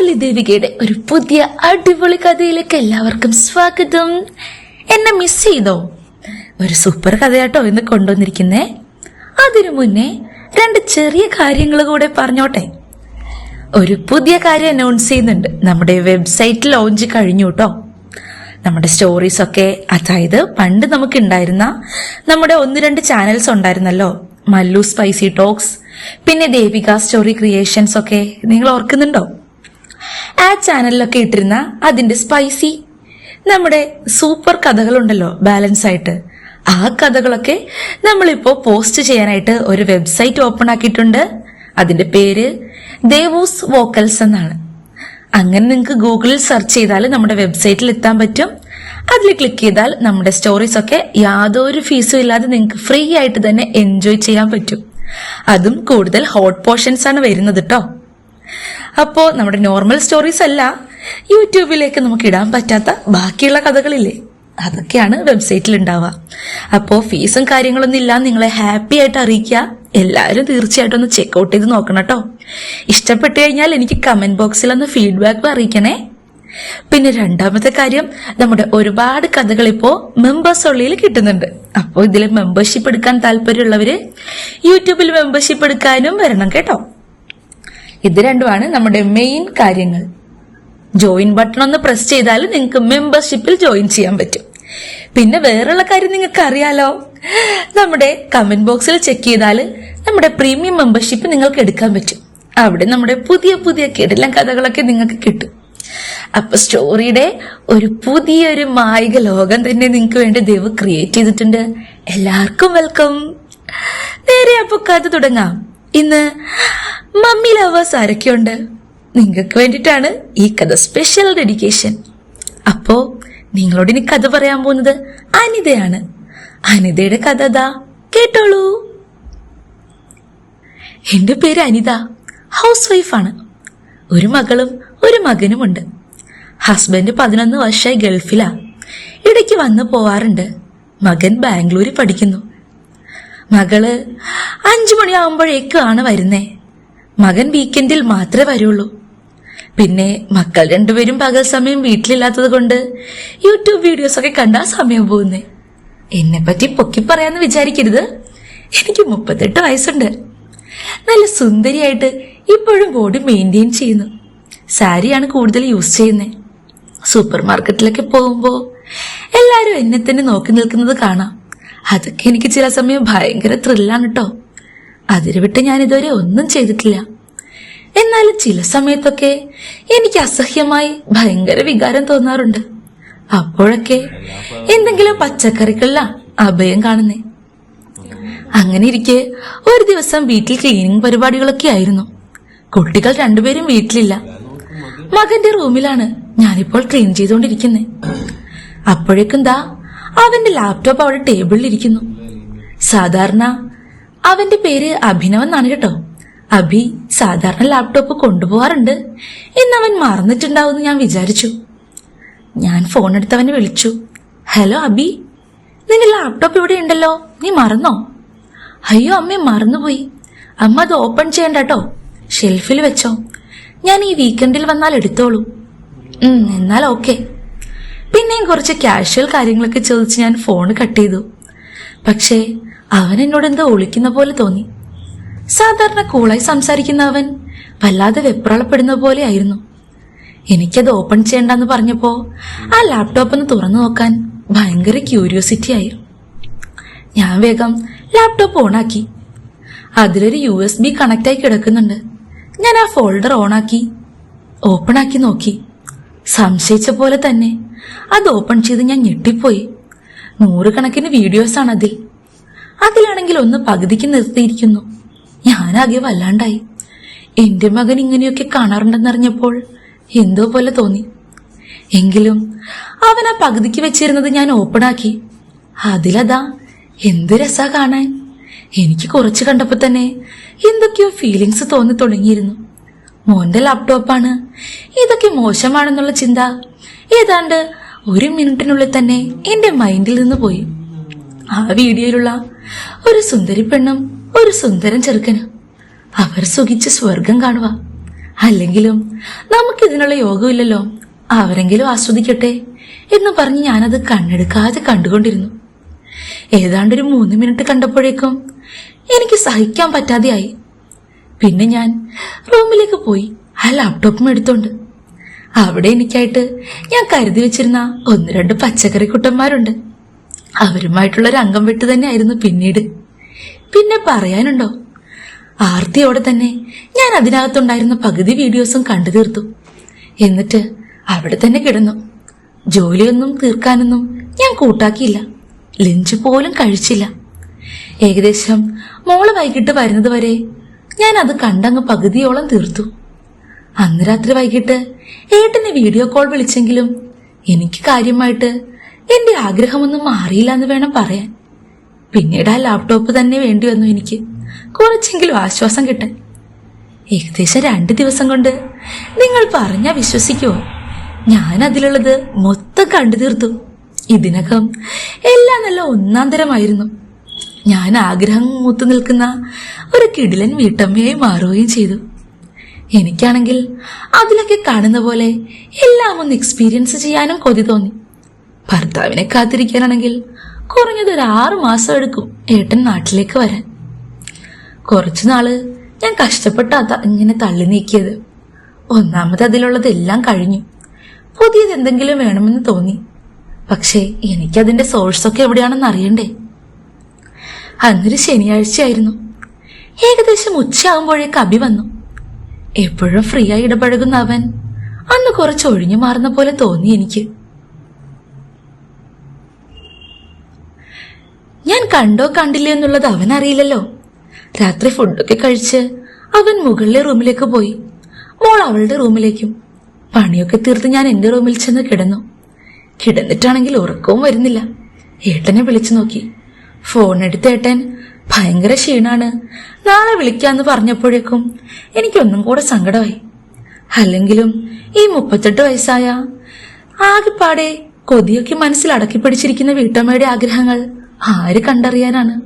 മുരളി ദേവികയുടെ ഒരു പുതിയ അടിപൊളി കഥയിലേക്ക് എല്ലാവർക്കും സ്വാഗതം. എന്നെ മിസ് ചെയ്തോ? ഒരു സൂപ്പർ കഥയാട്ടോ ഇന്ന് കൊണ്ടുവന്നിരിക്കുന്നേ. അതിനു മുന്നേ രണ്ട് ചെറിയ കാര്യങ്ങൾ കൂടെ പറഞ്ഞോട്ടെ. ഒരു പുതിയ കാര്യം അനൗൺസ് ചെയ്യുന്നുണ്ട്. നമ്മുടെ വെബ്സൈറ്റ് ലോഞ്ച് കഴിഞ്ഞു കേട്ടോ നമ്മുടെ സ്റ്റോറീസ് ഒക്കെ അതായത് പണ്ട് നമുക്ക് ഉണ്ടായിരുന്ന നമ്മുടെ ഒന്ന് രണ്ട് ചാനൽസ് ഉണ്ടായിരുന്നല്ലോ. മല്ലു സ്പൈസി ടോക്സ് പിന്നെ ദേവിക സ്റ്റോറി ക്രിയേഷൻസ് ഒക്കെ. നിങ്ങൾ ഓർക്കുന്നുണ്ടോ? ആ ചാനലിലൊക്കെ ഇട്ടിരുന്ന അതിന്റെ സ്പൈസി നമ്മുടെ സൂപ്പർ കഥകളുണ്ടല്ലോ ബാലൻസ് ആയിട്ട്. ആ കഥകളൊക്കെ നമ്മളിപ്പോ പോസ്റ്റ് ചെയ്യാനായിട്ട് ഒരു വെബ്സൈറ്റ് ഓപ്പൺ ആക്കിയിട്ടുണ്ട്. അതിന്റെ പേര് ദേവൂസ് വോക്കൽസ് എന്നാണ്. അങ്ങനെ നിങ്ങൾക്ക് ഗൂഗിളിൽ സെർച്ച് ചെയ്താൽ നമ്മുടെ വെബ്സൈറ്റിൽ എത്താൻ പറ്റും. അതിൽ ക്ലിക്ക് ചെയ്താൽ നമ്മുടെ സ്റ്റോറീസ് ഒക്കെ യാതൊരു ഫീസും ഇല്ലാതെ നിങ്ങൾക്ക് ഫ്രീ ആയിട്ട് തന്നെ എൻജോയ് ചെയ്യാൻ പറ്റും. അതും കൂടുതൽ ഹോട്ട് പോർഷൻസ് ആണ് വരുന്നത് കേട്ടോ അപ്പോ നമ്മുടെ നോർമൽ സ്റ്റോറീസ് അല്ല. യൂട്യൂബിലേക്ക് നമുക്ക് ഇടാൻ പറ്റാത്ത ബാക്കിയുള്ള കഥകളില്ലേ? അതൊക്കെയാണ് വെബ്സൈറ്റിൽ ഉണ്ടാവുക. അപ്പോ ഫീസും കാര്യങ്ങളൊന്നും ഇല്ല. നിങ്ങളെ ഹാപ്പി ആയിട്ട് അറിയിക്കുക. എല്ലാവരും തീർച്ചയായിട്ടും ഒന്ന് ചെക്കൗട്ട് ചെയ്ത് നോക്കണം കേട്ടോ ഇഷ്ടപ്പെട്ടു കഴിഞ്ഞാൽ എനിക്ക് കമന്റ് ബോക്സിൽ ഒന്ന് ഫീഡ്ബാക്ക് അറിയിക്കണേ. പിന്നെ രണ്ടാമത്തെ കാര്യം നമ്മുടെ ഒരുപാട് കഥകൾ ഇപ്പോ മെമ്പേഴ്സ് ഉള്ളിൽ കിട്ടുന്നുണ്ട്. അപ്പോ ഇതിൽ മെമ്പർഷിപ്പ് എടുക്കാൻ താല്പര്യമുള്ളവര് യൂട്യൂബിൽ മെമ്പർഷിപ്പ് എടുക്കാനും വരണം കേട്ടോ. ഇത് രണ്ടുമാണ് നമ്മുടെ മെയിൻ കാര്യങ്ങൾ. ജോയിൻ ബട്ടൺ ഒന്ന് പ്രസ് ചെയ്താൽ നിങ്ങൾക്ക് മെമ്പർഷിപ്പിൽ ജോയിൻ ചെയ്യാൻ പറ്റും. പിന്നെ വേറെയുള്ള കാര്യം നിങ്ങൾക്ക് അറിയാലോ നമ്മുടെ കമന്റ് ബോക്സിൽ ചെക്ക് ചെയ്താൽ നമ്മുടെ പ്രീമിയം മെമ്പർഷിപ്പ് നിങ്ങൾക്ക് എടുക്കാൻ പറ്റും. അവിടെ നമ്മുടെ പുതിയ പുതിയ കിടലം കഥകളൊക്കെ നിങ്ങൾക്ക് കിട്ടും. അപ്പൊ സ്റ്റോറിയുടെ ഒരു പുതിയൊരു മായിക ലോകം തന്നെ നിങ്ങൾക്ക് വേണ്ടി ദൈവം ക്രിയേറ്റ് ചെയ്തിട്ടുണ്ട്. എല്ലാവർക്കും വെൽക്കം നേരെ അപ്പൊ കഥ തുടങ്ങാം. ഇന്ന് മമ്മി ലവേഴ്സ് ആരൊക്കെയുണ്ട് നിങ്ങൾക്ക് വേണ്ടിയിട്ടാണ് ഈ കഥ സ്പെഷ്യൽ ഡെഡിക്കേഷൻ അപ്പോ നിങ്ങളോട് ഇനി കഥ പറയാൻ പോകുന്നത് അനിതയാണ്. അനിതയുടെ കഥ ദാ കേട്ടോളൂ. എന്റെ പേര് അനിത. ഹൗസ് വൈഫാണ് ഒരു മകളും ഒരു മകനുമുണ്ട്. ഹസ്ബൻഡ് പതിനൊന്ന് വർഷമായി ഗൾഫിലാ. ഇടയ്ക്ക് വന്നു പോവാറുണ്ട്. മകൻ ബാംഗ്ലൂരിൽ പഠിക്കുന്നു. മകൾ അഞ്ചു മണിയാവുമ്പോഴേക്കാണ് വരുന്നേ. മകൻ വീക്കെൻഡിൽ മാത്രമേ വരുള്ളൂ. പിന്നെ മക്കൾ രണ്ടുപേരും പകൽ സമയം വീട്ടിലില്ലാത്തത് കൊണ്ട് യൂട്യൂബ് വീഡിയോസ് ഒക്കെ കണ്ടാ സമയം പോകുന്നേ. എന്നെ പറ്റി പൊക്കി പറയാന്ന് വിചാരിക്കരുത്. എനിക്ക് മുപ്പത്തെട്ട് വയസ്സുണ്ട്. നല്ല സുന്ദരിയായിട്ട് ഇപ്പോഴും ബോഡി മെയിന്റെയിൻ ചെയ്യുന്നു. സാരിയാണ് കൂടുതൽ യൂസ് ചെയ്യുന്നത് സൂപ്പർ മാർക്കറ്റിലൊക്കെ പോകുമ്പോൾ എല്ലാവരും എന്നെ തന്നെ നോക്കി നിൽക്കുന്നത് കാണാം. അതൊക്കെ എനിക്ക് ചില സമയം ഭയങ്കര ത്രില്ലാണ് കേട്ടോ അതിരുവിട്ട് ഞാൻ ഇതുവരെ ഒന്നും ചെയ്തിട്ടില്ല. എന്നാലും ചില സമയത്തൊക്കെ എനിക്ക് അസഹ്യമായി ഭയങ്കര വികാരം തോന്നാറുണ്ട്. അപ്പോഴൊക്കെ എന്തെങ്കിലും പച്ചക്കറികളിലാ അഭയം കാണുന്നേ. അങ്ങനെ ഇരിക്കെ ഒരു ദിവസം വീട്ടിൽ ക്ലീനിങ് പരിപാടികളൊക്കെ ആയിരുന്നു. കുട്ടികൾ രണ്ടുപേരും വീട്ടിലില്ല. മകന്റെ റൂമിലാണ് ഞാനിപ്പോൾ ക്ലീൻ ചെയ്തുകൊണ്ടിരിക്കുന്നത് അപ്പോഴേക്കും ദാ അവന്റെ ലാപ്ടോപ്പ് അവിടെ ടേബിളിൽ ഇരിക്കുന്നു. സാധാരണ അവന്റെ പേര് അഭിനവ് എന്നാണ് കേട്ടോ. അഭി സാധാരണ ലാപ്ടോപ്പ് കൊണ്ടുപോകാറുണ്ട്. അവൻ മറന്നിട്ടുണ്ടാവുമെന്ന് ഞാൻ വിചാരിച്ചു. ഞാൻ ഫോൺ എടുത്ത് അവനെ വിളിച്ചു. ഹലോ അബി നിന്റെ ലാപ്ടോപ്പ് ഇവിടെ ഉണ്ടല്ലോ. നീ മറന്നോ? അയ്യോ അമ്മ മറന്നുപോയി. അമ്മ അത് ഓപ്പൺ ചെയ്യണ്ട കേട്ടോ. ഷെൽഫിൽ വെച്ചോ. ഞാൻ ഈ വീക്കെൻഡിൽ വന്നാൽ എടുത്തോളൂ. എന്നാൽ ഓക്കെ പിന്നെയും കുറച്ച് കാഷ്വൽ കാര്യങ്ങളൊക്കെ ചോദിച്ച് ഞാൻ ഫോൺ കട്ട് ചെയ്തു. പക്ഷേ അവൻ എന്നോട് എന്തോ ഒളിക്കുന്ന പോലെ തോന്നി. സാധാരണ കൂളായി സംസാരിക്കുന്ന അവൻ വല്ലാതെ വെപ്രാളപ്പെടുന്ന പോലെ ആയിരുന്നു. എനിക്കത് ഓപ്പൺ ചെയ്യണ്ടെന്ന് പറഞ്ഞപ്പോ ആ ലാപ്ടോപ്പ് ഒന്ന് തുറന്നു നോക്കാൻ ഭയങ്കര ക്യൂരിയോസിറ്റി ആയി. ഞാൻ വേഗം ലാപ്ടോപ്പ് ഓണാക്കി അതിലൊരു യു എസ് ബി കണക്റ്റായി കിടക്കുന്നുണ്ട്. ഞാൻ ആ ഫോൾഡർ ഓണാക്കി ഓപ്പൺ ആക്കി നോക്കി. സംശയിച്ച പോലെ തന്നെ. അത് ഓപ്പൺ ചെയ്ത് ഞാൻ ഞെട്ടിപ്പോയി. നൂറുകണക്കിന് വീഡിയോസാണ് അതിൽ. അതിലാണെങ്കിൽ ഒന്ന് പകുതിക്ക് നിർത്തിയിരിക്കുന്നു. ഞാനാകെ വല്ലാണ്ടായി. എന്റെ മകൻ ഇങ്ങനെയൊക്കെ കാണാറുണ്ടെന്നറിഞ്ഞപ്പോൾ എന്തോ പോലെ തോന്നി. എങ്കിലും അവൻ ആ പകുതിക്ക് വെച്ചിരുന്നത് ഞാൻ ഓപ്പണാക്കി അതിലതാ എന്ത് രസാ കാണാൻ. എനിക്ക് കുറച്ച് കണ്ടപ്പോ തന്നെ എന്തൊക്കെയോ ഫീലിങ്സ് തോന്നി തുടങ്ങിയിരുന്നു. മോന്റെ ലാപ്ടോപ്പാണ് ഇതൊക്കെ മോശമാണെന്നുള്ള ചിന്ത. ഏതാണ്ട് ഒരു മിനിറ്റിനുള്ളിൽ തന്നെ എന്റെ മൈൻഡിൽ നിന്ന് പോയി. ആ വീഡിയോയിലുള്ള ഒരു സുന്ദരി പെണ്ണും ഒരു സുന്ദരൻ ചെറുക്കനും അവർ സുഖിച്ച് സ്വർഗം കാണുക. അല്ലെങ്കിലും നമുക്കിതിനുള്ള യോഗമില്ലല്ലോ. അവരെങ്കിലും ആസ്വദിക്കട്ടെ എന്ന് പറഞ്ഞ് ഞാനത് കണ്ണെടുക്കാതെ കണ്ടുകൊണ്ടിരുന്നു. ഏതാണ്ടൊരു മൂന്ന് മിനിറ്റ് കണ്ടപ്പോഴേക്കും എനിക്ക് സഹിക്കാൻ പറ്റാതെയായി. പിന്നെ ഞാൻ റൂമിലേക്ക് പോയി ആ ലാപ്ടോപ്പും എടുത്തോണ്ട്. അവിടെ എനിക്കായിട്ട് ഞാൻ കരുതി വെച്ചിരുന്ന ഒന്ന് രണ്ട് പച്ചക്കറി കുട്ടന്മാരുണ്ട്. അവരുമായിട്ടുള്ള ഒരു അംഗം വെട്ട് തന്നെയായിരുന്നു പിന്നീട്. പിന്നെ പറയാനുണ്ടോ? ആർത്തിയോടെ തന്നെ ഞാൻ അതിനകത്തുണ്ടായിരുന്ന പകുതി വീഡിയോസും കണ്ടു തീർത്തു. എന്നിട്ട് അവിടെ തന്നെ കിടന്നു. ജോലിയൊന്നും തീർക്കാനൊന്നും ഞാൻ കൂട്ടാക്കിയില്ല. ലഞ്ച് പോലും കഴിച്ചില്ല. ഏകദേശം മോൾ വൈകിട്ട് വരുന്നത് വരെ ഞാൻ അത് കണ്ടങ്ങ് പകുതിയോളം തീർത്തു. അന്ന് രാത്രി വൈകിട്ട് ഏട്ടനെ വീഡിയോ കോൾ വിളിച്ചെങ്കിലും എനിക്ക് കാര്യമായിട്ട് എന്റെ ആഗ്രഹമൊന്നും മാറിയില്ല എന്ന് വേണം പറയാൻ. പിന്നീട് ആ ലാപ്ടോപ്പ് തന്നെ വേണ്ടി വന്നു എനിക്ക്. കുറച്ചെങ്കിലും ആശ്വാസം കിട്ടാൻ. ഏകദേശം രണ്ട് ദിവസം കൊണ്ട് നിങ്ങൾ പറഞ്ഞാ വിശ്വസിക്കുമോ ഞാൻ അതിലുള്ളത് മൊത്തം കണ്ടു തീർത്തു. ഇതിനകം എല്ലാം നല്ല ഒന്നാം തരമായിരുന്നു. ഞാൻ ആഗ്രഹം മൂത്തു നിൽക്കുന്ന ഒരു കിടിലൻ വീട്ടമ്മയായി മാറുകയും ചെയ്തു. എനിക്കാണെങ്കിൽ അതിലൊക്കെ കാണുന്ന പോലെ എല്ലാം ഒന്ന് എക്സ്പീരിയൻസ് ചെയ്യാനും കൊതി തോന്നി. ഭർത്താവിനെ കാത്തിരിക്കാനാണെങ്കിൽ കുറഞ്ഞത് ഒരു ആറു മാസം എടുക്കും ഏട്ടൻ നാട്ടിലേക്ക് വരാൻ. കുറച്ചു നാൾ ഞാൻ കഷ്ടപ്പെട്ടാ ഇങ്ങനെ തള്ളി നീക്കിയത്. ഒന്നാമത് അതിലുള്ളതെല്ലാം കഴിഞ്ഞു. പുതിയത് എന്തെങ്കിലും വേണമെന്ന് തോന്നി. പക്ഷേ എനിക്കതിന്റെ സോഴ്സൊക്കെ എവിടെയാണെന്ന് അറിയണ്ടേ? അന്നൊരു ശനിയാഴ്ചയായിരുന്നു. ഏകദേശം ഉച്ചയാകുമ്പോഴേക്ക് അഭി വന്നു. എപ്പോഴും ഫ്രീ ആയി ഇടപഴകുന്ന അവൻ അന്ന് കുറച്ച് ഒഴിഞ്ഞു മാറുന്ന പോലെ തോന്നി എനിക്ക്. ഞാൻ കണ്ടോ കണ്ടില്ലേ എന്നുള്ളത് അവൻ അറിയില്ലല്ലോ. രാത്രി ഫുഡൊക്കെ കഴിച്ച് അവൻ മുകളിലെ റൂമിലേക്ക് പോയി. മോൾ അവളുടെ റൂമിലേക്കും. പണിയൊക്കെ തീർത്ത് ഞാൻ എന്റെ റൂമിൽ ചെന്ന് കിടന്നു. കിടന്നിട്ടാണെങ്കിൽ ഉറക്കവും വരുന്നില്ല. ഏട്ടനെ വിളിച്ചു നോക്കി. ഫോൺ എടുത്തേട്ടൻ ഭയങ്കര ക്ഷീണാണ്. നാളെ വിളിക്കാന്ന് പറഞ്ഞപ്പോഴേക്കും എനിക്കൊന്നും കൂടെ സങ്കടമായി. അല്ലെങ്കിലും ഈ മുപ്പത്തെട്ട് വയസ്സായ ആകെപ്പാടെ കൊതിയൊക്കെ മനസ്സിൽ അടക്കി പിടിച്ചിരിക്കുന്ന വീട്ടമ്മയുടെ ആഗ്രഹങ്ങൾ ആര് കണ്ടറിയാനാണ്?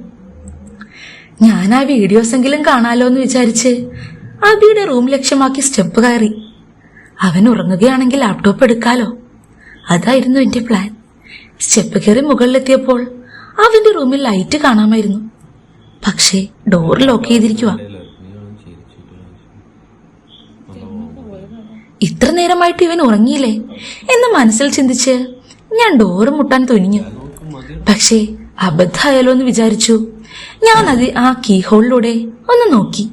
ഞാൻ ആ വീഡിയോസ് എങ്കിലും കാണാലോ എന്ന് വിചാരിച്ച് അബിയുടെ റൂം ലക്ഷ്യമാക്കി സ്റ്റെപ്പ് കയറി. അവൻ ഉറങ്ങുകയാണെങ്കിൽ ലാപ്ടോപ്പ് എടുക്കാലോ. അതായിരുന്നു എന്റെ പ്ലാൻ. സ്റ്റെപ്പ് കയറി മുകളിലെത്തിയപ്പോൾ അവന്റെ റൂമിൽ ലൈറ്റ് കാണാമായിരുന്നു. പക്ഷേ ഡോർ ലോക്ക് ചെയ്തിരിക്കുക ഇത്ര നേരമായിട്ട് ഇവൻ ഉറങ്ങിയില്ലേ? എന്ന് മനസ്സിൽ ചിന്തിച്ച് ഞാൻ ഡോറ് മുട്ടാൻ തുനിഞ്ഞു. പക്ഷേ അബദ്ധമായാലോ എന്ന് വിചാരിച്ചു. ഞാൻ അത് ആ കീ ഹോളിലൂടെ ഒന്ന് നോക്കി.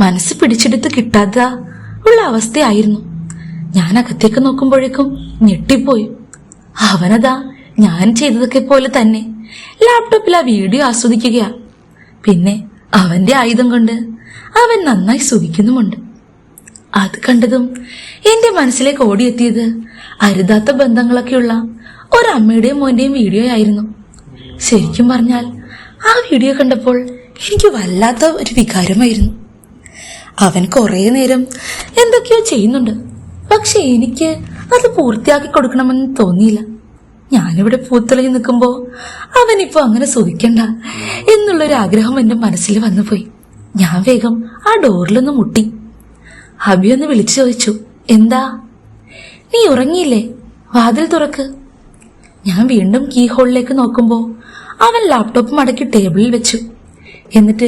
മനസ്സ് പിടിച്ചെടുത്ത് കിട്ടാത്ത ഉള്ള അവസ്ഥയായിരുന്നു. ഞാൻ അകത്തേക്ക് നോക്കുമ്പോഴേക്കും ഞെട്ടിപ്പോയി. അവനതാ ഞാൻ ചെയ്തതൊക്കെ പോലെ തന്നെ. ലാപ്ടോപ്പിൽ ആ വീഡിയോ ആസ്വദിക്കുകയാ. പിന്നെ അവന്റെ ആയുധം കൊണ്ട് അവൻ നന്നായി സുഖിക്കുന്നുമുണ്ട്. അത് കണ്ടതും എന്റെ മനസ്സിലേക്ക് ഓടിയെത്തിയത് അരുതാത്ത ബന്ധങ്ങളൊക്കെയുള്ള ഒരമ്മയുടെയും മോന്റെയും വീഡിയോ ആയിരുന്നു. ശരിക്കും പറഞ്ഞാൽ ആ വീഡിയോ കണ്ടപ്പോൾ എനിക്ക് വല്ലാത്ത ഒരു വികാരമായിരുന്നു. അവൻ കുറേ നേരം എന്തൊക്കെയോ ചെയ്യുന്നുണ്ട്. പക്ഷെ എനിക്ക് അത് പൂർത്തിയാക്കി കൊടുക്കണമെന്ന് തോന്നിയില്ല. ഞാനിവിടെ പൂത്തിളങ്ങി നിൽക്കുമ്പോ അവനിപ്പോ അങ്ങനെ സുഖിക്കണ്ട എന്നുള്ളൊരു ആഗ്രഹം എന്റെ മനസ്സിൽ വന്നുപോയി. ഞാൻ വേഗം ആ ഡോറിലൊന്ന് മുട്ടി. ഹബി ഒന്ന് വിളിച്ചു ചോദിച്ചു എന്താ? നീ ഉറങ്ങിയില്ലേ? വാതിൽ തുറക്ക്. ഞാൻ വീണ്ടും കീ ഹോളിലേക്ക് നോക്കുമ്പോ അവൻ ലാപ്ടോപ്പ് മടക്കി ടേബിളിൽ വെച്ചു. എന്നിട്ട്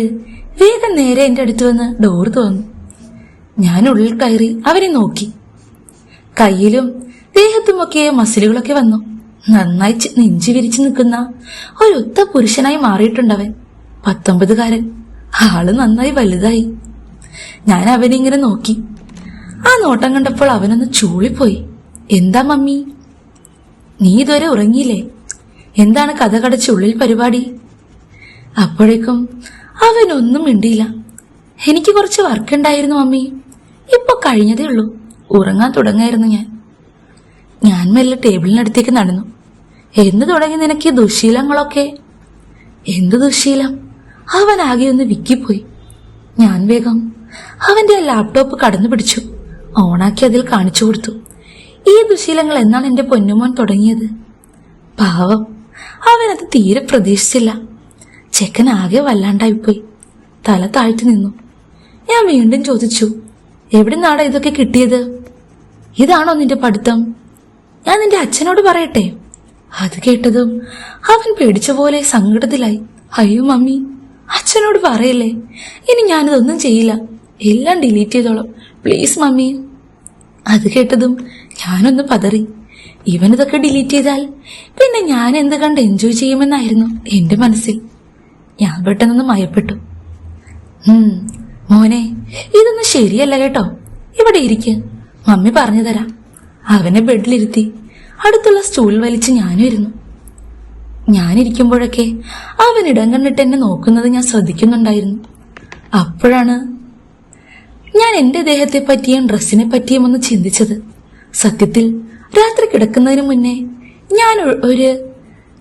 വേഗം നേരെ എന്റെ അടുത്ത് വന്ന് ഡോർ തുറന്നു. ഞാൻ ഉള്ളിൽ കയറി അവനെ നോക്കി. കയ്യിലും ദേഹത്തുമൊക്കെ മസിലുകളൊക്കെ വന്നു. നന്നായി നെഞ്ചു വിരിച്ചു നിൽക്കുന്ന ഒരൊത്ത പുരുഷനായി മാറിയിട്ടുണ്ടവൻ. പത്തൊമ്പതുകാരൻ. ആൾ നന്നായി വലുതായി. ഞാൻ അവനെ ഇങ്ങനെ നോക്കി. ആ നോട്ടം കണ്ടപ്പോൾ അവനൊന്ന് ചൂളിപ്പോയി. എന്താ മമ്മി? നീ ഇതുവരെ ഉറങ്ങിയില്ലേ? എന്താണ് കഥ കടച്ച് ഉള്ളിൽ പരിപാടി? അപ്പോഴേക്കും അവനൊന്നും മിണ്ടിയില്ല. എനിക്ക് കുറച്ച് വർക്ക് ഉണ്ടായിരുന്നു മമ്മി. ഇപ്പൊ കഴിഞ്ഞതേ ഉള്ളൂ. ഉറങ്ങാൻ തുടങ്ങായിരുന്നു ഞാൻ. ഞാൻ മെല്ലെ ടേബിളിനടുത്തേക്ക് നടന്നു. എന്ന് തുടങ്ങി നിനക്ക് ഈ ദുശീലങ്ങളൊക്കെ? എന്ത് ദുശീലം? അവൻ ആകെ ഒന്ന് വിക്കിപ്പോയി. ഞാൻ വേഗം അവന്റെ ലാപ്ടോപ്പ് കടന്നു പിടിച്ചു. ഓണാക്കി അതിൽ കാണിച്ചു കൊടുത്തു. ഈ ദുശീലങ്ങൾ എന്നാണ് എന്റെ പൊന്നുമോൻ തുടങ്ങിയത്? പാവം. അവനത് തീരെ പ്രതീക്ഷിച്ചില്ല. ചെക്കൻ ആകെ വല്ലാണ്ടായിപ്പോയി. തല താഴ്ത്തി നിന്നു. ഞാൻ വീണ്ടും ചോദിച്ചു എവിടെ നിന്നാടാ ഇതൊക്കെ കിട്ടിയത്? ഇതാണോ നിന്റെ പഠിത്തം? ഞാൻ നിന്റെ അച്ഛനോട് പറയട്ടെ. അത് കേട്ടതും അവൻ പേടിച്ച പോലെ സങ്കടത്തിലായി. അയ്യോ മമ്മി അച്ഛനോട് പറയല്ലേ? ഇനി ഞാനിതൊന്നും ചെയ്യില്ല. എല്ലാം ഡിലീറ്റ് ചെയ്തോളാം. Please mummy. അത് കേട്ടതും ഞാനൊന്ന് പതറി. ഇവനിതൊക്കെ ഡിലീറ്റ് ചെയ്താൽ പിന്നെ ഞാൻ എന്ത് കണ്ട് എൻജോയ് ചെയ്യുമെന്നായിരുന്നു എന്റെ മനസ്സിൽ. ഞാൻ പെട്ടെന്നൊന്ന് മയപ്പെട്ടു. മോനെ ഇതൊന്നും ശരിയല്ല കേട്ടോ. ഇവിടെ ഇരിക്കുക മമ്മി പറഞ്ഞു തരാം. അവനെ ബെഡിലിരുത്തി. അടുത്തുള്ള സ്റ്റൂൾ വലിച്ച് ഞാനും ഇരുന്നു. ഞാനിരിക്കുമ്പോഴൊക്കെ അവൻ ഇടം കണ്ടിട്ട് എന്നെ നോക്കുന്നത് ഞാൻ ശ്രദ്ധിക്കുന്നുണ്ടായിരുന്നു. അപ്പോഴാണ് ഞാൻ എന്റെ ദേഹത്തെ പറ്റിയും ഡ്രസ്സിനെ പറ്റിയും ഒന്ന് ചിന്തിച്ചത്. സത്യത്തിൽ രാത്രി കിടക്കുന്നതിന് മുന്നേ ഞാൻ ഒരു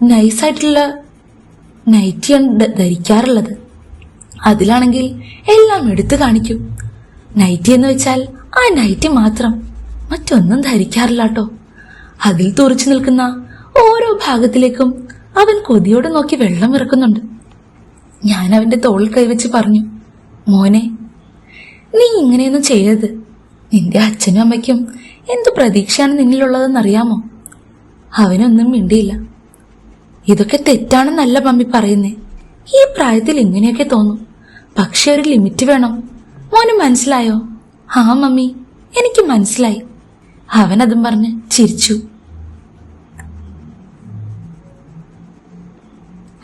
നൈസായിട്ടുള്ള നൈറ്റിയാണ് ധരിക്കാറുള്ളത്. അതിലാണെങ്കിൽ എല്ലാം എടുത്തു കാണിക്കും. നൈറ്റി എന്ന് വെച്ചാൽ ആ നൈറ്റി മാത്രം. മറ്റൊന്നും ധരിക്കാറില്ല കേട്ടോ അതിൽ തുറച്ചു നിൽക്കുന്ന ഓരോ ഭാഗത്തിലേക്കും അവൻ കൊതിയോടെ നോക്കി വെള്ളം ഇറക്കുന്നുണ്ട്. ഞാൻ അവന്റെ തോളിൽ കൈവച്ച് പറഞ്ഞു മോനെ നീ ഇങ്ങനെയൊന്നും ചെയ്യരുത്. നിന്റെ അച്ഛനും അമ്മയ്ക്കും എന്തു പ്രതീക്ഷയാണ് നിന്നിലുള്ളതെന്നറിയാമോ? അവനൊന്നും മിണ്ടിയില്ല. ഇതൊക്കെ തെറ്റാണെന്നല്ല മമ്മി പറയുന്നേ. ഈ പ്രായത്തിൽ ഇങ്ങനെയൊക്കെ തോന്നും. പക്ഷെ ഒരു ലിമിറ്റ് വേണം. മോന് മനസ്സിലായോ? ആ മമ്മി എനിക്ക് മനസ്സിലായി. അവൻ അതും പറഞ്ഞ് ചിരിച്ചു.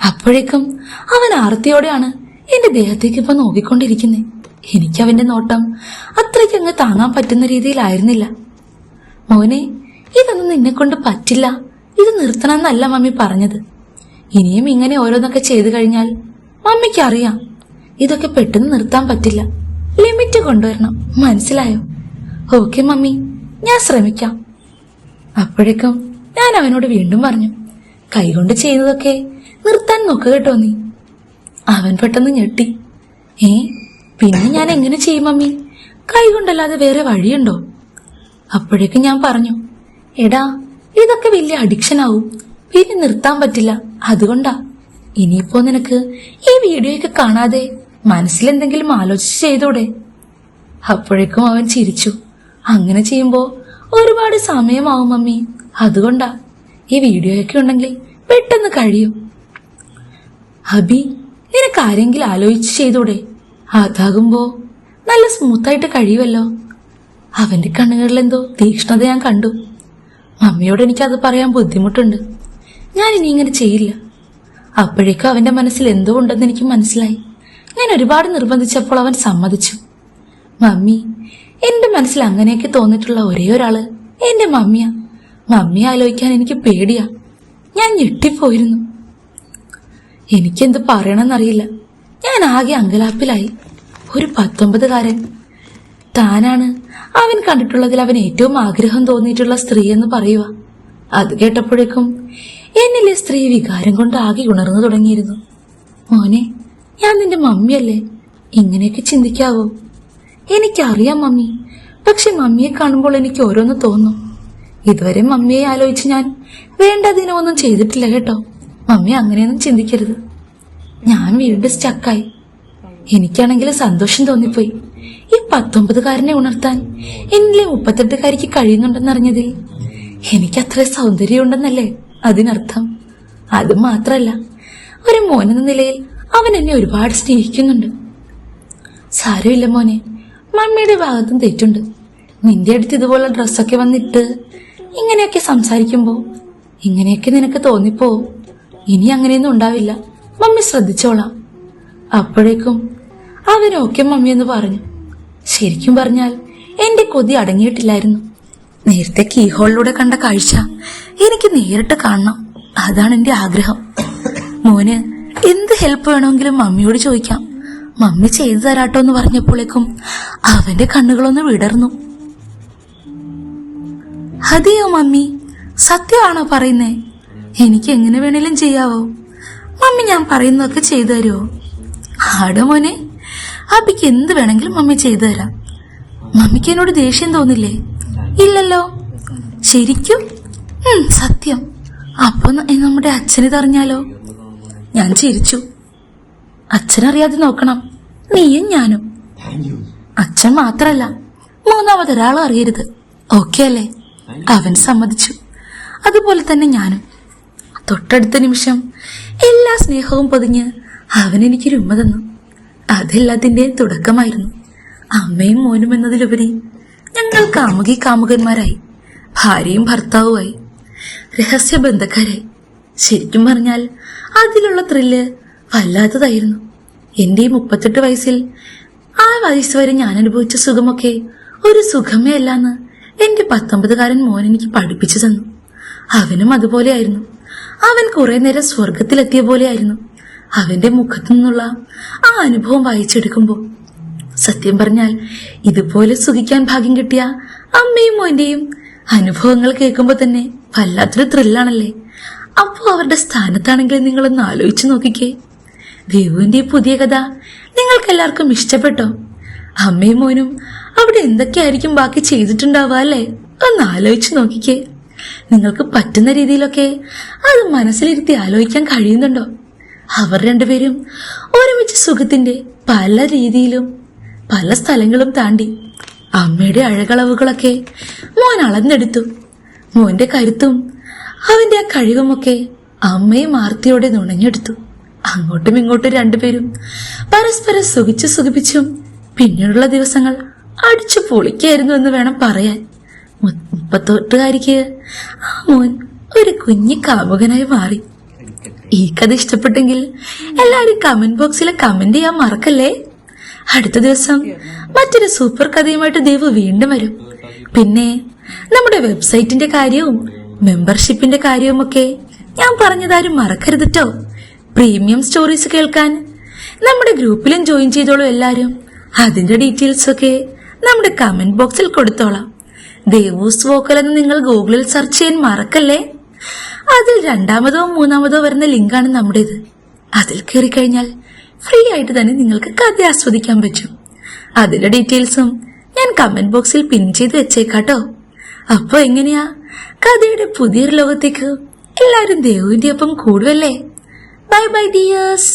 അപ്പോഴേക്കും അവൻ ആർത്തിയോടെയാണ് എന്റെ ദേഹത്തേക്ക് ഇപ്പൊ നോക്കിക്കൊണ്ടിരിക്കുന്നത് എനിക്ക് അവന്റെ നോട്ടം അത്രയ്ക്ക് അങ്ങ് താങ്ങാൻ പറ്റുന്ന രീതിയിലായിരുന്നില്ല. മോനെ ഇതൊന്നും നിന്നെ കൊണ്ട് പറ്റില്ല. ഇത് നിർത്തണമെന്നല്ല മമ്മി പറഞ്ഞത്. ഇനിയും ഇങ്ങനെ ഓരോന്നൊക്കെ ചെയ്തു കഴിഞ്ഞാൽ മമ്മിക്ക് അറിയാം ഇതൊക്കെ പെട്ടെന്ന് നിർത്താൻ പറ്റില്ല. ലിമിറ്റ് കൊണ്ടുവരണം. മനസ്സിലായോ? Okay mummy. ഞാൻ ശ്രമിക്കാം. അപ്പോഴേക്കും ഞാൻ അവനോട് വീണ്ടും പറഞ്ഞു കൈകൊണ്ട് ചെയ്യുന്നതൊക്കെ നിർത്താൻ നോക്കുക കേട്ടോ നീ. അവൻ പെട്ടെന്ന് ഞെട്ടി ഏ പിന്നെ ഞാൻ എങ്ങനെ ചെയ്യും മമ്മി? കൈകൊണ്ടല്ലാതെ വേറെ വഴിയുണ്ടോ? അപ്പോഴേക്കും ഞാൻ പറഞ്ഞു എടാ ഇതൊക്കെ വലിയ അഡിക്ഷൻ ആവും. പിന്നെ നിർത്താൻ പറ്റില്ല. അതുകൊണ്ടാ. ഇനിയിപ്പോ നിനക്ക് ഈ വീഡിയോയൊക്കെ കാണാതെ മനസ്സിലെന്തെങ്കിലും ആലോചിച്ച് ചെയ്തോടെ? അപ്പോഴേക്കും അവൻ ചിരിച്ചു അങ്ങനെ ചെയ്യുമ്പോ ഒരുപാട് സമയമാവും മമ്മി. അതുകൊണ്ടാ ഈ വീഡിയോയൊക്കെ ഉണ്ടെങ്കിൽ പെട്ടെന്ന് കഴിയും. ഹബി നിനക്ക് ആരെങ്കിലും ആലോചിച്ച് ചെയ്തൂടെ? അതാകുമ്പോ നല്ല സ്മൂത്തായിട്ട് കഴിയുമല്ലോ അവന്റെ കണ്ണുകളിൽ എന്തോ തീക്ഷ്ണത ഞാൻ കണ്ടു. മമ്മിയോട് എനിക്കത് പറയാൻ ബുദ്ധിമുട്ടുണ്ട്. ഞാൻ ഇനി ഇങ്ങനെ ചെയ്യില്ല. അപ്പോഴേക്കും അവന്റെ മനസ്സിൽ എന്തോ ഉണ്ടെന്ന് എനിക്ക് മനസ്സിലായി. ഞാൻ ഒരുപാട് നിർബന്ധിച്ചപ്പോൾ അവൻ സമ്മതിച്ചു. മമ്മി എന്റെ മനസ്സിൽ അങ്ങനെയൊക്കെ തോന്നിയിട്ടുള്ള ഒരേ ഒരാൾ എന്റെ മമ്മിയാ. മമ്മി ആലോചിക്കാൻ എനിക്ക് പേടിയാ. ഞാൻ ഞെട്ടിപ്പോയിരുന്നു. എനിക്കെന്ത് പറയണമെന്നറിയില്ല. ഞാൻ ആകെ അങ്കലാപ്പിലായി. ഒരു പത്തൊമ്പതുകാരൻ. താനാണ് അവൻ കണ്ടിട്ടുള്ളതിൽ അവൻ ഏറ്റവും ആഗ്രഹം തോന്നിയിട്ടുള്ള സ്ത്രീ എന്ന് പറയുക. അത് കേട്ടപ്പോഴേക്കും എന്നിലെ സ്ത്രീ വികാരം കൊണ്ട് ആകെ ഉണർന്നു തുടങ്ങിയിരുന്നു. മോനെ ഞാൻ നിന്റെ മമ്മിയല്ലേ? ഇങ്ങനെയൊക്കെ ചിന്തിക്കാവോ? എനിക്കറിയാം മമ്മി. പക്ഷെ മമ്മിയെ കാണുമ്പോൾ എനിക്ക് ഓരോന്ന് തോന്നും. ഇതുവരെ മമ്മിയെ ആലോചിച്ച് ഞാൻ വേണ്ടതിനൊന്നും ചെയ്തിട്ടില്ല കേട്ടോ. മമ്മി അങ്ങനെയൊന്നും ചിന്തിക്കരുത്. ഞാൻ വീണ്ടും സ്റ്റക്കായി എനിക്കാണെങ്കിൽ സന്തോഷം തോന്നിപ്പോയി. ഈ പത്തൊമ്പതുകാരനെ ഉണർത്താൻ എന്നിലെ മുപ്പത്തെട്ടുകാരിക്ക് കഴിയുന്നുണ്ടെന്നറിഞ്ഞതിൽ എനിക്ക് അത്ര സൗന്ദര്യമുണ്ടെന്നല്ലേ അതിനർത്ഥം? അത് മാത്രല്ല ഒരു മോനെന്ന നിലയിൽ അവൻ എന്നെ ഒരുപാട് സ്നേഹിക്കുന്നുണ്ട്. സാരമില്ല മോനെ. മമ്മിയുടെ ഭാഗത്തും തെറ്റുണ്ട്. നിന്റെ അടുത്ത് ഇതുപോലെ ഡ്രസ്സൊക്കെ വന്നിട്ട് ഇങ്ങനെയൊക്കെ സംസാരിക്കുമ്പോ ഇങ്ങനെയൊക്കെ നിനക്ക് തോന്നിപ്പോ ഇനി അങ്ങനെയൊന്നും ഉണ്ടാവില്ല. മമ്മി ശ്രദ്ധിച്ചോളാം. അപ്പോഴേക്കും അവൻ ഓക്കെ മമ്മി എന്ന് പറഞ്ഞു. ശരിക്കും പറഞ്ഞാൽ എന്റെ കൊതി അടങ്ങിയിട്ടില്ലായിരുന്നു. നേരത്തെ കീഹോളിലൂടെ കണ്ട കാഴ്ച എനിക്ക് നേരിട്ട് കാണണം. അതാണ് എന്റെ ആഗ്രഹം. മോന് എന്ത് ഹെൽപ്പ് വേണമെങ്കിലും മമ്മിയോട് ചോദിക്കാം. മമ്മി ചെയ്തു തരാട്ടോ എന്ന് പറഞ്ഞപ്പോഴേക്കും അവന്റെ കണ്ണുകളൊന്ന് വിടർന്നു. അതെയോ മമ്മി സത്യമാണോ പറയുന്നേ? എനിക്ക് എങ്ങനെ വേണേലും ചെയ്യാവോ? മമ്മി ഞാൻ പറയുന്നതൊക്കെ ചെയ്തു തരുമോ ആടോ മോനെ അബിക്ക് എന്ത് വേണമെങ്കിലും മമ്മി ചെയ്തു തരാം. മമ്മിക്ക് എന്നോട് ദേഷ്യം തോന്നില്ലേ? ഇല്ലല്ലോ. ശരിക്കും? സത്യം. അപ്പൊ നമ്മുടെ നമ്മുടെ അച്ഛനിതറിഞ്ഞാലോ ഞാൻ ചിരിച്ചു. അച്ഛനറിയാതെ നോക്കണം. നീയും ഞാനും. അച്ഛൻ മാത്രല്ല മൂന്നാമതൊരാളും അറിയരുത്. ഓക്കെ അല്ലേ? അവൻ സമ്മതിച്ചു. അതുപോലെ തന്നെ ഞാനും. തൊട്ടടുത്ത നിമിഷം എല്ലാ സ്നേഹവും പൊതിഞ്ഞ് അവൻ എനിക്കൊരു ഉമ്മ തന്നു. അതെല്ലാത്തിന്റെയും തുടക്കമായിരുന്നു. അമ്മയും മോനും എന്നതിലുപരി ഞങ്ങൾ കാമുകി കാമുകന്മാരായി ഭാര്യയും ഭർത്താവുമായി രഹസ്യ ബന്ധക്കാരായി ശരിക്കും പറഞ്ഞാൽ അതിലുള്ള ത്രില്ല് വല്ലാത്തതായിരുന്നു എന്റെ ഈ മുപ്പത്തെട്ട് വയസ്സിൽ ആ വയസ്സ് വരെ ഞാൻ അനുഭവിച്ച സുഖമൊക്കെ ഒരു സുഖമേ അല്ലാന്ന് എന്റെ പത്തൊമ്പതുകാരൻ മോൻ എനിക്ക് പഠിപ്പിച്ചു തന്നു. അവനും അതുപോലെയായിരുന്നു. അവൻ കുറെ നേരം സ്വർഗത്തിലെത്തിയ പോലെയായിരുന്നു. അവന്റെ മുഖത്തു നിന്നുള്ള ആ അനുഭവം വായിച്ചെടുക്കുമ്പോൾ സത്യം പറഞ്ഞാൽ ഇതുപോലെ സുഖിക്കാൻ ഭാഗ്യം കിട്ടിയ അമ്മയും മോന്റെയും അനുഭവങ്ങൾ കേൾക്കുമ്പോൾ തന്നെ വല്ലാത്തൊരു ത്രില്ലാണല്ലേ അപ്പോ അവരുടെ സ്ഥാനത്താണെങ്കിൽ നിങ്ങളൊന്ന് ആലോചിച്ചു നോക്കിക്കേ. ദേവുവിന്റെ പുതിയ കഥ നിങ്ങൾക്ക് എല്ലാവർക്കും ഇഷ്ടപ്പെട്ടോ? അമ്മയും മോനും അവിടെ എന്തൊക്കെയായിരിക്കും ബാക്കി ചെയ്തിട്ടുണ്ടാവുക അല്ലേ? ഒന്ന് ആലോചിച്ചു നോക്കിക്കേ. നിങ്ങൾക്ക് പറ്റുന്ന രീതിയിലൊക്കെ അത് മനസ്സിലിരുത്തി ആലോചിക്കാൻ കഴിയുന്നുണ്ടോ? അവർ രണ്ടുപേരും ഒരുമിച്ച് സുഖത്തിന്റെ പല രീതിയിലും പല സ്ഥലങ്ങളും താണ്ടി അമ്മയുടെ അഴകളവുകളൊക്കെ മോൻ അളന്നെടുത്തു. മോന്റെ കരുത്തും അവന്റെ ആ കഴിവുമൊക്കെ അമ്മയും ആർത്തിയോടെ നുണഞ്ഞെടുത്ു അങ്ങോട്ടും ഇങ്ങോട്ടും രണ്ടുപേരും പരസ്പരം സുഖിച്ചു സുഖിപ്പിച്ചും. പിന്നീടുള്ള ദിവസങ്ങൾ അടിച്ചു പൊളിക്കായിരുന്നു എന്ന് വേണം പറയാൻ. മുപ്പത്തോട്ടുകാരിക്ക് ആ മോൻ ഒരു കുഞ്ഞു കാമുകനായി മാറി. ഈ കഥ ഇഷ്ടപ്പെട്ടെങ്കിൽ എല്ലാരും കമന്റ് ബോക്സിൽ കമന്റ് ചെയ്യാൻ മറക്കല്ലേ? അടുത്ത ദിവസം മറ്റൊരു സൂപ്പർ കഥയുമായിട്ട് ദേവ് വീണ്ടും വരും. പിന്നെ നമ്മുടെ വെബ്സൈറ്റിന്റെ കാര്യവും മെമ്പർഷിപ്പിന്റെ കാര്യവുമൊക്കെ ഞാൻ പറഞ്ഞതാരും മറക്കരുത് ട്ടോ. പ്രീമിയം സ്റ്റോറീസ് കേൾക്കാൻ. നമ്മുടെ ഗ്രൂപ്പിലും ജോയിൻ ചെയ്തോളൂ എല്ലാരും. അതിന്റെ ഡീറ്റെയിൽസ് ഒക്കെ നമ്മുടെ കമന്റ് ബോക്സിൽ കൊടുത്തോളാം. ദേവൂസ് വോക്കൽ എന്ന് നിങ്ങൾ ഗൂഗിളിൽ സെർച്ച് ചെയ്യാൻ മറക്കല്ലേ? അതിൽ രണ്ടാമതോ മൂന്നാമതോ വരുന്ന ലിങ്കാണ് നമ്മുടേത്. അതിൽ കയറി കഴിഞ്ഞാൽ ഫ്രീ ആയിട്ട് തന്നെ നിങ്ങൾക്ക് കഥ ആസ്വദിക്കാൻ പറ്റും. അതിന്റെ ഡീറ്റെയിൽസും ഞാൻ കമന്റ് ബോക്സിൽ പിൻ ചെയ്ത് വെച്ചേക്കാട്ടോ. അപ്പൊ എങ്ങനെയാ? കഥയുടെ പുതിയൊരു ലോകത്തേക്ക് എല്ലാരും ദേവുവിന്റെ ഒപ്പം കൂടുവല്ലേ? Bye bye dears